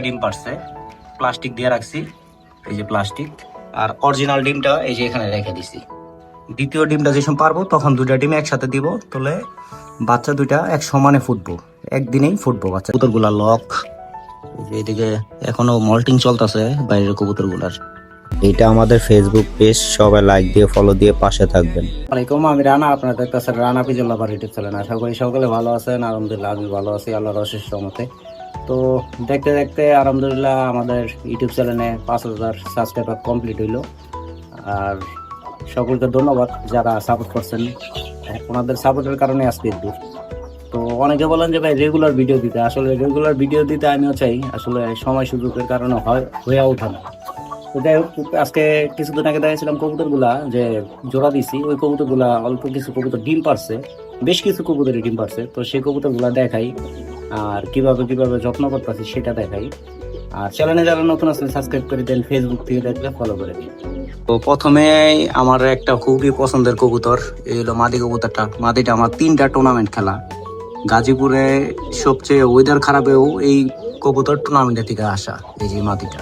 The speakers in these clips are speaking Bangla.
ডিম পারছে। প্লাস্টিক দিয়ে রাখছি এই যে প্লাস্টিক। আর অরিজিনাল ডিমটা এই যে এখানে রেখে দিছি। দ্বিতীয় ডিমটা যে সময় পারব তখন দুইটা ডিম একসাথে দিব তাহলে বাচ্চা দুইটা এক সমানে ফুটবো। একদিনেই ফুটবো বাচ্চা। কবুতরগুলা লক এদিকে এখনও মল্টিং চলতেছে বাইরের কবুতরগুলার। এটা আমাদের ফেসবুক পেজ সবাই লাইক দিয়ে ফলো দিয়ে পাশে থাকবেন। আলাইকুম আমি রানা আপনার দেখতেছেন রানা পিজুল্লাহ বার ইউটিউব চ্যানেল। আশা করি সকলে ভালো আছেন আলহামদুলিল্লাহ আমি ভালো আছি আল্লাহর অশেষ রহমতে। তো দেখতে দেখতে আলহামদুলিল্লাহ আমাদের ইউটিউব চ্যানেলে পাঁচ হাজার সাবস্ক্রাইবার কমপ্লিট হইল। আর সকলকে ধন্যবাদ যারা সাপোর্ট করছেন। ওনাদের সাপোর্টের কারণে আজকে দূর তো অনেকে বলেন যে, ভাই রেগুলার ভিডিও দিতে। আসলে রেগুলার ভিডিও দিতে আমিও চাই। আসলে সময় সুযোগের কারণে হয়, হয়ে ওঠে না। তো যাই হোক, আজকে কিছুদিন আগে দেখেছিলাম কবুতরগুলা যে জোড়া দিছি। ওই কবুতরগুলা অল্প কিছু কবুতর ডিম পারছে। বেশ কিছু কবুতরের ডিম পারছে। তো সেই কবুতরগুলা দেখাই। আর কীভাবে কীভাবে যত্ন করতেছি সেটা দেখাই। আর চ্যানেলে যারা নতুন আছেন সাবস্ক্রাইব করে দেন ফেসবুক থেকে দেখলে ফলো করে দিন। তো প্রথমে আমার একটা খুবই পছন্দের কবুতর, এই হলো মাদি কবুতরটা। মাদিটা আমার তিনটা টুর্নামেন্ট খেলা। গাজীপুরে সবচেয়ে ওয়েদার খারাপেও এই কবুতর টুর্নামেন্টের থেকে আসা, এই যে মাদিটা।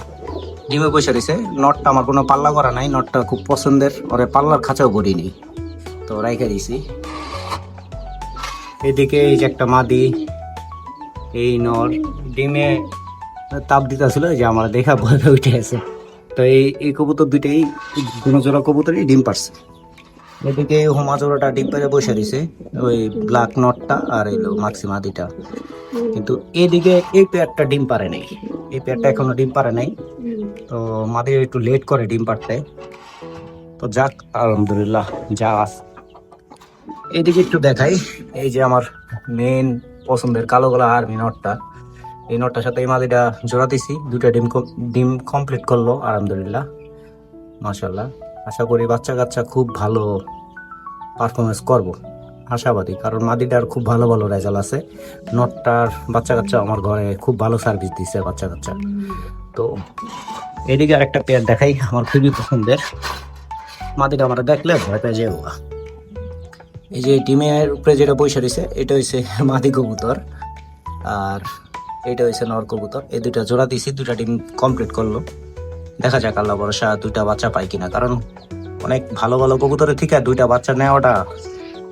ডিমে বসে রয়েছে নটটা আমার কোনো পাল্লা করা নাই নটটা খুব পছন্দের, ওরে পাল্লার খাঁচাও করিনি। তো রাইখে দিয়েছি। এদিকে এই যে একটা মাদি এই নর ডিমে তাপ দিতে দিতেছিল যে আমার দেখা ভয় উঠে আছে তো এই এই কবুতর দুইটাই গুণজোড়া কবুতরই ডিম পারছে এদিকে হোমা জোড়াটা ডিম পেরে বসে দিছে, ওই ব্ল্যাক নটটা আর এই মাক্সি মাদিটা কিন্তু এদিকে এই পেয়ারটা ডিম পারে নাই। এই পেয়ারটা এখনও ডিম পারে নাই। তো মাদি একটু লেট করে ডিম পারতে তো যাক, আলহামদুলিল্লাহ, যা আছে। এইদিকে একটু দেখাই, এই যে আমার মেন পছন্দের কালো গলা আর্মি নটটা এই নটটার সাথে এই মাদিটা জোড়া দিছি দুটা ডিম ডিম কমপ্লিট করল, আলহামদুলিল্লাহ। মাশাল্লাহ আশা করি বাচ্চা কাচ্চা খুব ভালো পারফরমেন্স করব। আশাবাদী, কারণ মাদিটার খুব ভালো ভালো রেজাল্ট আছে। নটটার বাচ্চা কাচ্চা আমার ঘরে খুব ভালো সার্ভিস দিচ্ছে বাচ্চা কাচ্চা। তো এদিকে আরেকটা পেয়ার দেখাই, আমার খুবই পছন্দের। মাদিটা আমরা দেখলে ভয় পেয়ে যাব এই যে ডিমের উপরে যেটা বসে রয়েছে, এটা হচ্ছে মাদি কবুতর। আর এটা হচ্ছে নর কবুতর। এই দুইটা জোড়া দিয়েছি দুইটা ডিম কমপ্লিট করল। দেখা যাক, আল্লাহ ভরসা, দুইটা বাচ্চা পাই কিনা। কারণ অনেক ভালো ভালো কবুতরের থেকে দুইটা বাচ্চা নেওয়াটা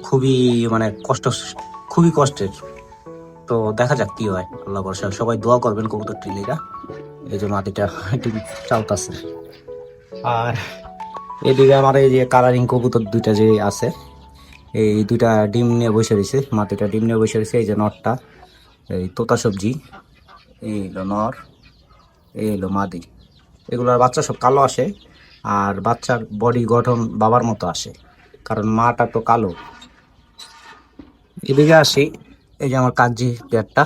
খুবই মানে কষ্ট, খুবই কষ্টের। তো দেখা যাক কি হয়, আল্লাহ ভরসা। সবাই দোয়া করবেন কবুতর টিলিরা এই যে মাটিটা একটু চালতাছে। আর এদিকে আমার এই যে কালারিং কবুতর দুইটা যে আছে এই দুইটা ডিম নিয়ে বসে রয়েছে। মাটিটা ডিম নিয়ে বসে রয়েছে। এই যে নটটা, এই তোতা সবজি, এই হলো নর, এই হলো মাদি। এগুলোর বাচ্চা সব কালো আসে আর বাচ্চার বডি গঠন বাবার মতো আসে, কারণ মাটা তো কালো। এদিকে আসি, এই যে আমার কাগজি পেয়ারটা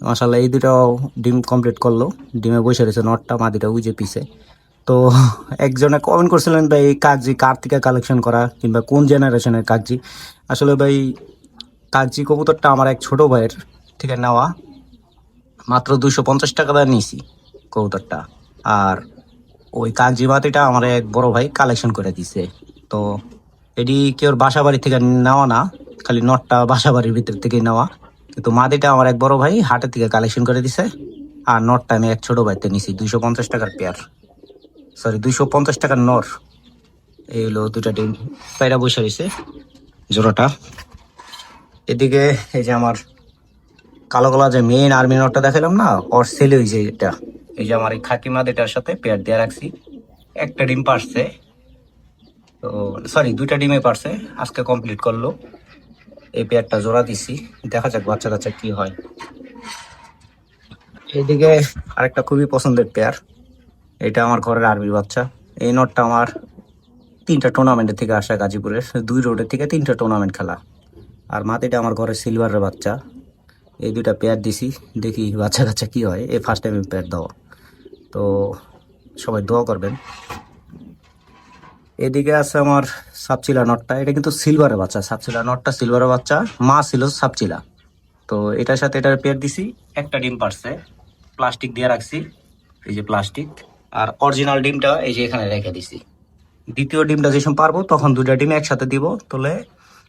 মাসাল্লাহ এই দুটাও ডিম কমপ্লিট করল। ডিমে বসে রয়েছে নটটা, মাদিটা উজে পিছে। তো একজনে কমেন্ট করছিলেন, ভাই, এই কাগজি কার থেকে কালেকশন করা কিংবা কোন জেনারেশনের কাগজি আসলে ভাই কাগজি কবুতরটা আমার এক ছোট ভাইয়ের থেকে নেওয়া। মাত্র দুশো পঞ্চাশ টাকা দিয়ে নিয়েছি কবুতরটা। আর ওই কাগজি মাটিটা আমার এক বড় ভাই কালেকশন করে দিছে। তো এটি কেউ বাসা বাড়ি থেকে নেওয়া না? খালি নটটা বাসা বাড়ির ভিতর থেকে নেওয়া। কিন্তু মাদিটা আমার এক বড় ভাই হাটের থেকে কালেকশন করে দিছে। আর নটটা আমি এক ছোট ভাইতে নিছি দুইশো পঞ্চাশ টাকার পেয়ার সরি দুইশো পঞ্চাশ টাকার নর। এই হলো দুটা ডিম। পায়রা বসে রয়েছে, জোড়াটা। এদিকে এই যে আমার কালো কালো যে মেন আর্মি নটটা দেখালাম না, ওর সেলে হয়েছে এটা। এই যে আমার এই খাকি মাদেটার সাথে পেয়ার দিয়ে রাখছি। একটা ডিম পারছে। তো সরি দুইটা ডিমে পারছে। আজকে কমপ্লিট করল। এই পেয়ারটা জোড়া দিছি। দেখা যাক বাচ্চা কাচ্চা কি হয়। এইদিকে আরেকটা খুবই পছন্দের পেয়ার এটা আমার ঘরের আর্মির বাচ্চা। এই নটটা আমার তিনটা টুর্নামেন্টের থেকে আসা গাজীপুরের। দুই রোডের থেকে তিনটা টুর্নামেন্ট খেলা। আর মাটিটা আমার ঘরের সিলভারের বাচ্চা। এই দুইটা পেয়ার দিছি, দেখি বাচ্চা কাচ্চা কি হয়। এই ফার্স্ট টাইম পেয়ার দেওয়া। তো সবাই দোয়া করবেন। এদিকে আছে আমার সাপচিলা নটটা। এটা কিন্তু সিলভারের বাচ্চা। সাপচিলা নটটা সিলভারের বাচ্চা। মা ছিল সাপচিলা। তো এটার সাথে এটার পেয়ার দিছি। একটা ডিম পারছে। প্লাস্টিক দিয়ে রাখছি। এই যে প্লাস্টিক। আর অরিজিনাল ডিমটা এই যে এখানে রেখে দিছি। দ্বিতীয় ডিমটা যে সময় পারব, তখন দুইটা ডিম একসাথে দিব, তাহলে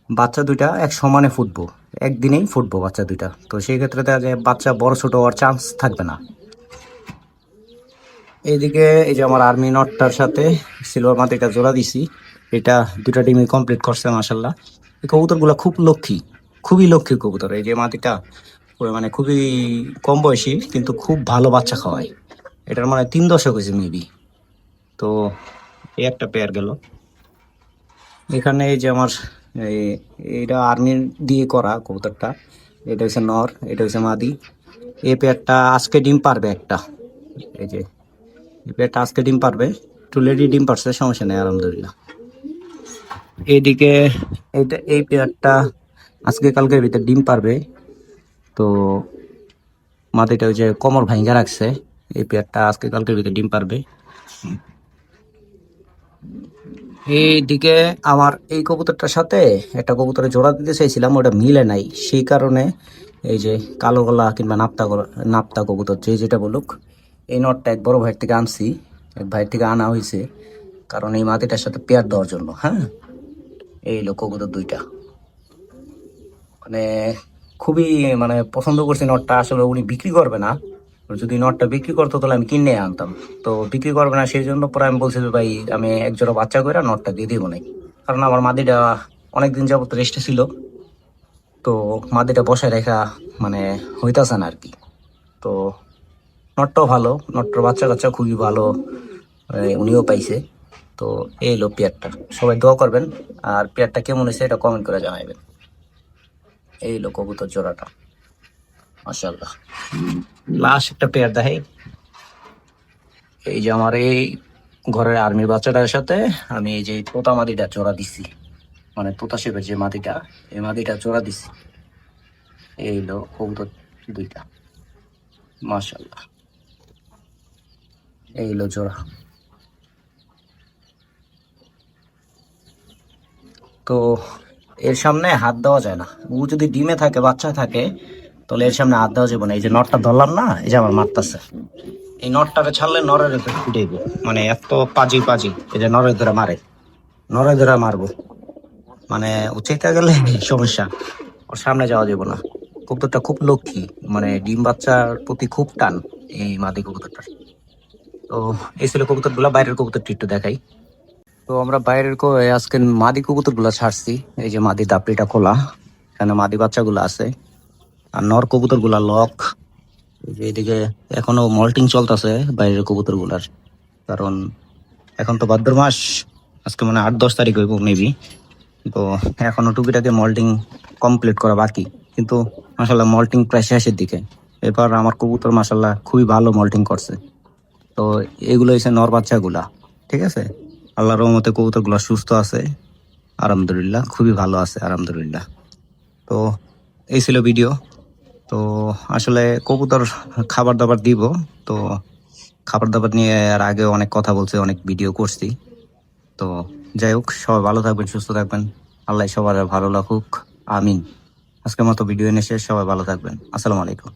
বাচ্চা দুইটা এক সমানে ফুটবো। একদিনেই ফুটবো বাচ্চা দুইটা। তো সেই ক্ষেত্রে দেখা যায় বাচ্চা বড় ছোট হওয়ার চান্স থাকবে না। এইদিকে এই যে আমার আর্মি নটটার সাথে সিলভার মাটিটা জোড়া দিছি। এটা দুটা ডিমই কমপ্লিট করছে মাসাল্লাহ এই কবুতরগুলো খুব লক্ষ্মী, খুবই লক্ষ্মী কবুতর। এই যে মাটিটা মানে খুবই কম বয়সী, কিন্তু খুব ভালো বাচ্চা খাওয়ায়। এটার মানে তিন দশক হয়েছে মেবি তো এই একটা পেয়ার গেল। এখানে এই যে আমার এটা আর্মি দিয়ে করা কবুতরটা, এটা হচ্ছে নর, এটা হচ্ছে মাদি। এই পেয়ারটা আজকে ডিম পারবে একটা। এই যে, এই পেয়ারটা আজকে ডিম পারবে, একটু লেডি ডিম পারছে, সমস্যা নেই, আলহামদুলিল্লাহ। এইদিকে, এইটা, এই পেয়ারটা আজকে কালকের ভিতরে ডিম পারবে। তো মাদিটা ওই যে কোমর ভাঙ্গা রাখছে। এই পেয়ারটা আজকে কালকের ভিতরে ডিম পারবে। এইদিকে আমার এই কবুতরটার সাথে একটা কবুতরের জোড়া দিতে চাইছিলাম, ওটা মিলে নাই। সেই কারণে এই যে কালো গলা কিংবা নাপ্তা নাপ্তা কবুতর, যে যেটা বলুক, এই নটটা এক বড় ভাইয়ের থেকে আনছি। এক ভাইয়ের থেকে আনা হয়েছে, কারণ এই মাটিটার সাথে পেয়ার দেওয়ার জন্য হ্যাঁ? এই লোক কবুতর দুইটা। মানে খুবই মানে পছন্দ করছি নটটা, আসলে উনি বিক্রি করবে না। যদি নটটা বিক্রি করতো, তাহলে আমি কিনে আনতাম। তো বিক্রি করবে না, সেই জন্য পরে আমি বলছি যে, ভাই, আমি এক জোড়া বাচ্চা করে নটটা দিয়ে দিব নাই কারণ আমার মাদিটা অনেকদিন যাবত রেস্টে ছিল। তো মাদিটা বসায় রেখা মানে হইতাছে না আর কি তো নটটাও ভালো, নটটার বাচ্চা কাচ্চা খুবই ভালো উনিও পাইছে। তো এই হলো পেয়ারটা। সবাই দোয়া করবেন। আর পেয়ারটা কেমন হয়েছে, এটা কমেন্ট করে জানাবেন এই হলো কবুতর জোড়াটা। মাশাল্লাহ লাস্ট একটা পেয়ার দেখাই। এই যে আমার এই ঘরের আর্মির বাচ্চাটার সাথে আমি এই যে তোতা মাদিটা জোড়া দিছি। মানে তোতা শেপের যে মাদিটা এই মাদিটা জোড়া দিছি। এই হলো কবুতর দুইটা। মাশাল্লাহ এই হলো জোড়া তো এর সামনে হাত দেওয়া যায় না। ও যদি ডিমে থাকে, বাচ্চা থাকে তাহলে এর সামনে হাত দেওয়া যাবে না, এই যে নটটা ধরলাম না, এই যে আমার মারতাছে। এই নটটাকে ছাড়লে নরের উপরে ফুটে মানে এত পাজি পাজি, এই যে নরের ধরে মারে নরের ধরে মারবো। মানে উচিত গেলে সমস্যা, ওর সামনে যাওয়া যাবে না। কবুতরটা খুব লক্ষ্মী মানে ডিম বাচ্চার প্রতি খুব টান এই মাদি কবুতরটার তো এই ছিল কবুতরগুলা বাইরের কবুতরটি একটু দেখাই। তো আমরা বাইরের আজকে মাদি কবুতরগুলা ছাড়ছি, এই যে মাদি দাপড়িটা খোলা, এখানে মাদি বাচ্চাগুলো আছে। আর নর কবুতরগুলা লক এদিকে এখনও মল্টিং চলতেছে বাইরের কবুতরগুলার কারণ এখন তো ভাদ্র মাস, আজকে মানে আট, দশ তারিখ হইব মেবি তো এখনও টুকিটাকে মল্টিং কমপ্লিট করা বাকি। কিন্তু মাসাল্লাহ মল্টিং প্রায় শেষের দিকে। এবার আমার কবুতর মাসাল্লাহ খুবই ভালো মল্টিং করছে। তো এগুলো হচ্ছে নর বাচ্চাগুলা, ঠিক আছে? আল্লাহর রহমতে কবুতরগুলো সুস্থ আছে। আলহামদুলিল্লাহ, খুবই ভালো আছে, আলহামদুলিল্লাহ। তো এই ছিল ভিডিও। তো আসলে কবুতর খাবার দাবার দিব। তো খাবার দাবার নিয়ে আর আগে অনেক কথা বলছে, অনেক ভিডিও করছি। তো যাই হোক, সবাই ভালো থাকবেন, সুস্থ থাকবেন। আল্লাহ সবার ভালো লাগুক। আমিন। আজকের মতো ভিডিও এনে শেষ। সবাই ভালো থাকবেন। আসসালামু আলাইকুম।